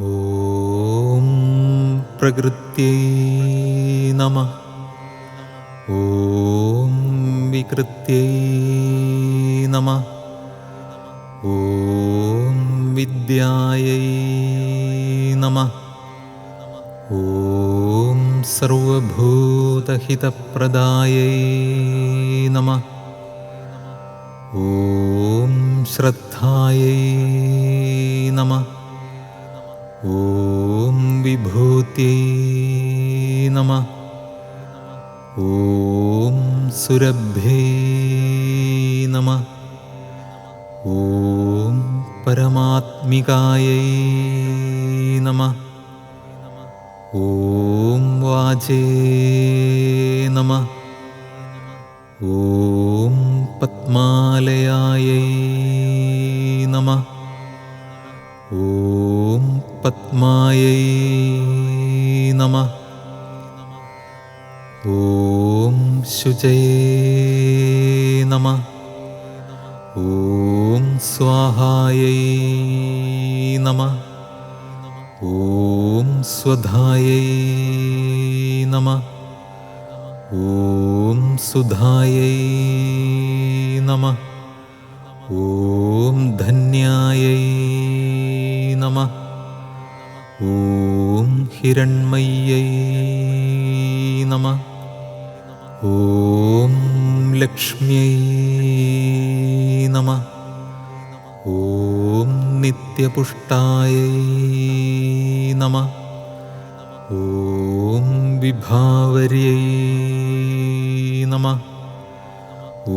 ॐ प्रकृत्यै नमः। ॐ विकृत्यै नमः। ॐ विद्यायै नमः। ॐ सर्वभूतहितप्रदायै नमः। ॐ श्रद्धायै नमः ॐ विभूत्यै नमः। ॐ सुरभ्यै नमः। ॐ परमात्मिकायै नमः। ॐ वाचे नमः। ॐ पद्मालयायै പത്മായൈ നമ. ഓം ശുചയേ നമ. ഓം സ്വാഹായൈ നമ. ഓം സ്വധായൈ നമ. ഓം സുധായൈ നമ. ഓം ധന്യായൈ ॐ हिरण्मय्यै नमः ॐ लक्ष्म्यै नमः ॐ नित्यपुष्टायै नमः ॐ विभावर्यै नमः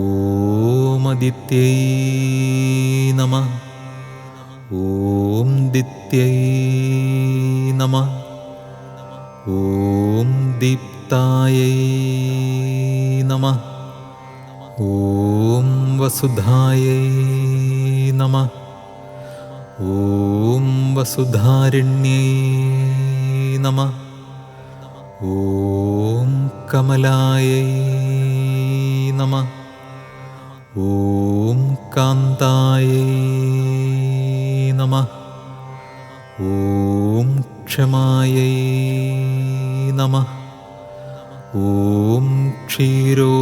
ॐ अदित्यै नमः ॐ दित्यै नमः। ॐ दीप्तायै नमः। ॐ वसुधायै नमः। ॐ वसुधारिण्यै नमः। ॐ कमलायै नमः। ॐ कान्तायै नमः क्षमायै नमः ॐ क्षीरोदसम्भवायै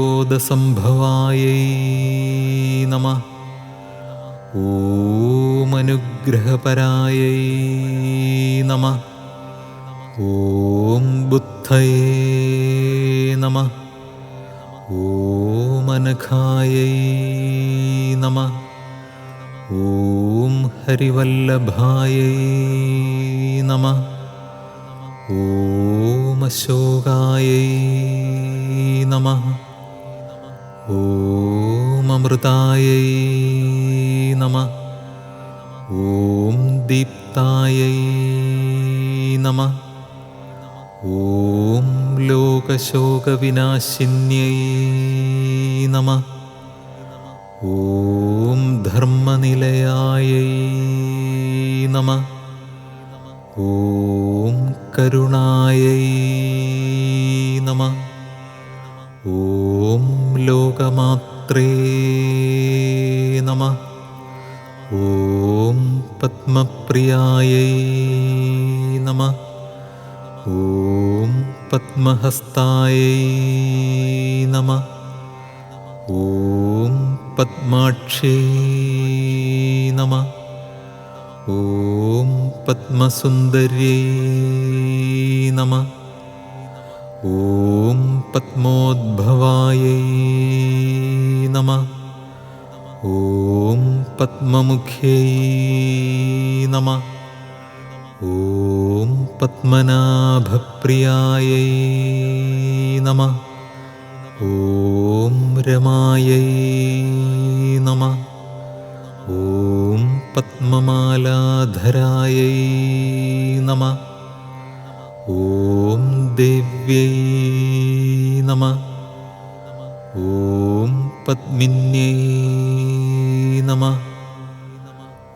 नमः ॐ अनुग्रहपरायै नमः ॐ बुद्धये नमः ॐ अनघायै नमः ॐ हरिवल्लभायै नमः ഓം ഓമശോകായൈ നമ. ഓമൃതായൈ നമ. ഓം ദീപ്തായൈ നമ. ഓം ലോകശോകവിനാശിന്യൈ നമ. ഓം ധർമ്മനിലയായൈ നമ. ഓം കരുണായൈ നമ. ഓം ലോകമാത്രേ നമ. ഓം പത്മപ്രിയായൈ നമ. ഓം പത്മഹസ്തായൈ നമ. ഓം പത്മാക്ഷേ നമ. ഓം പത്മസുന്ദര്യേ നമ. ഓം പത്മോദ്ഭവായേ നമ. ഓം പത്മമുഖ്യേ നമ. ഓം പത്മനാഭപ്രിയായേ നമ. ഓം രമായേ നമ. ഓം മമാലാധരായൈ നമ. ഓം ദിവ്യൈ നമ. ഓം പത്മിന്യൈ നമ.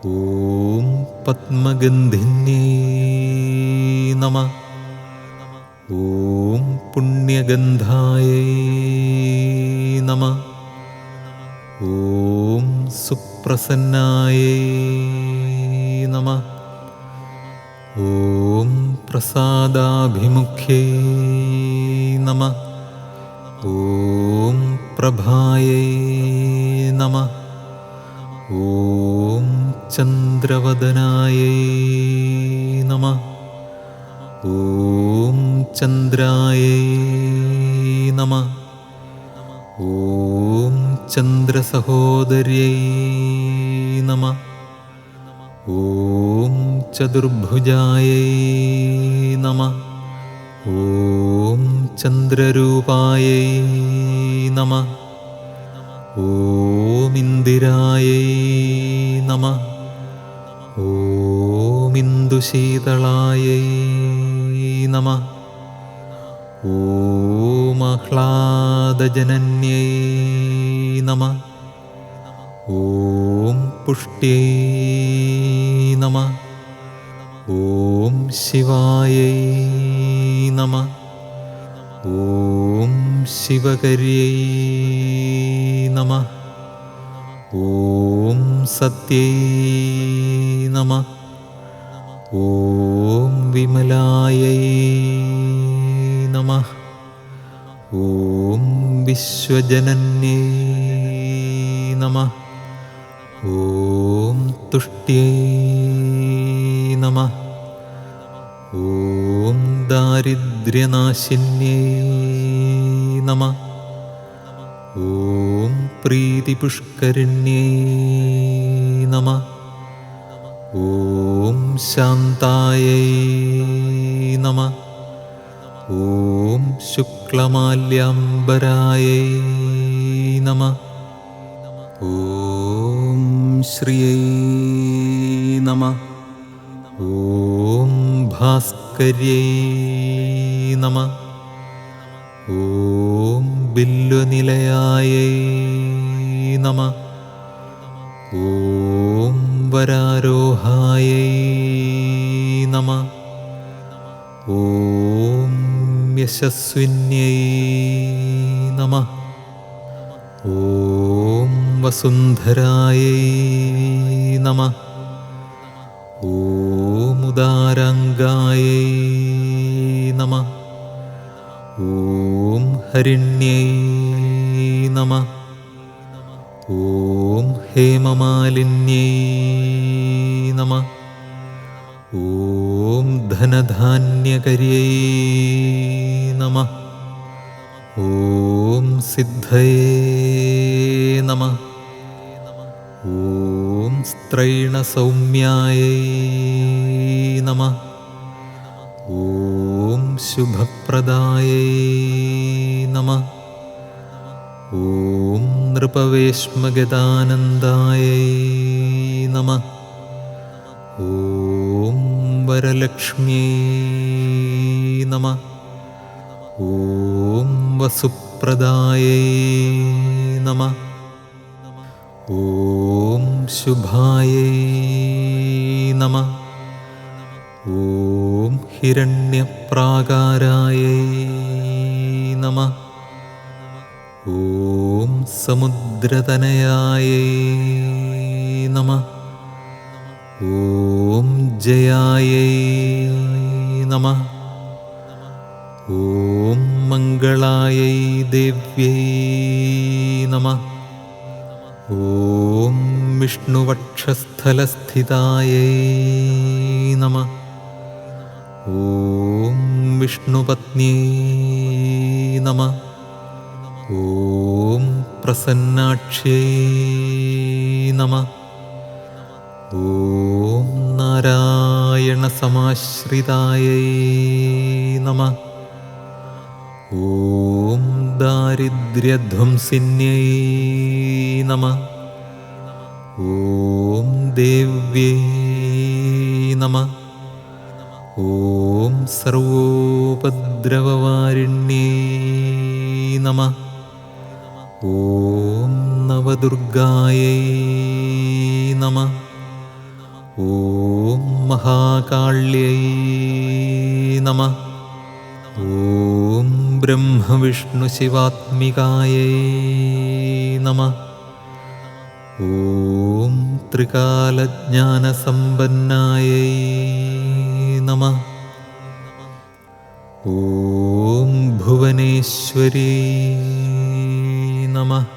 ഓം പത്മഗന്ധിന്യൈ നമ. ഓം പുണ്യഗന്ധായൈ നമ. ഓം സുപ്ര പ്രസന്നായേ നമ. ഓം പ്രസാദാഭിമുഖ്യേ നമ. ഓം പ്രഭായേ നമ. ഓം ചന്ദ്രവദനായേ നമ. ഓം ചന്ദ്രായേ നമ. ഓം ചന്ദ്രസഹോദര്യൈ चतुर्भुजायै नमः ॐ चन्द्ररूपायै नमः ॐ इन्दिरायै नमः ॐ इन्दुशीतलायै नमः ॐ आह्लादजनन्यै नमः ॐ पुष्ट्यै नमः ഓം ശിവായൈ നമ. ഓം ശിവകരിയൈ നമ. ഓം സത്യൈ നമ. ഓം വിമലായൈ നമ. ഓം വിശ്വജനന്യേ നമ. ഓം തുഷ്ട്യൈ നമ. ഓം ദാരിദ്ര്യനാശിന്യേ നമ. ഓം പ്രീതിപുഷ്കരിണ്യേ നമ. ഓം ശാന്തായൈ നമ. ഓം ശുക്ലമാല്യാംബരായൈ നമ. ഓം ശ്രീയൈ നമ. ॐ भास्कर्यै नमः ॐ बिल्वनिलयायै नमः ॐ वरारोहायै नमः ॐ यशस्विन्यै नमः ॐ वसुन्धरायै नमः ॐ उदाराङ्गायै नमः ॐ हरिण्यै नमः ॐ हेममालिन्यै नमः ॐ धनधान्यकर्यै नमः ॐ सिद्धये नमः ॐ സ്ത്രൈണസൗമ്യായൈ നമ. ഓം ശുഭപ്രദായൈ നമ. ഓം നൃപവേശ്മഗതാനന്ദായൈ നമ. ഓം വരലക്ഷ്മ്യൈ നമ. ഓം വസുപ്രദായൈ നമ. ഓ ശുഭായേ നമ. ഓം ഹിരണ്യപ്രാകാരായേ നമ. ഓം സമുദ്രതനയായേ നമ. ഓം ജയായേ നമ. ഓം മംഗളായൈ ദേവ്യൈ നമ. ഓം विष्णुवक्षस्थलस्थितायै नमः ॐ विष्णुपत्न्यै नमः ॐ प्रसन्नाक्ष्यै नमः ॐ नारायणसमाश्रितायै नमः ॐ दारिद्र्यध्वंसिन्यै नमः ॐ देव्यै नमः ॐ सर्वोपद्रववारिण्ये नमः ॐ नवदुर्गायै नमः ॐ महाकाल्यै नमः ॐ ब्रह्मविष्णुशिवात्मिकायै नमः ॐ त्रिकालज्ञानसम्पन्नायै नमः ॐ भुवनेश्वरी नमः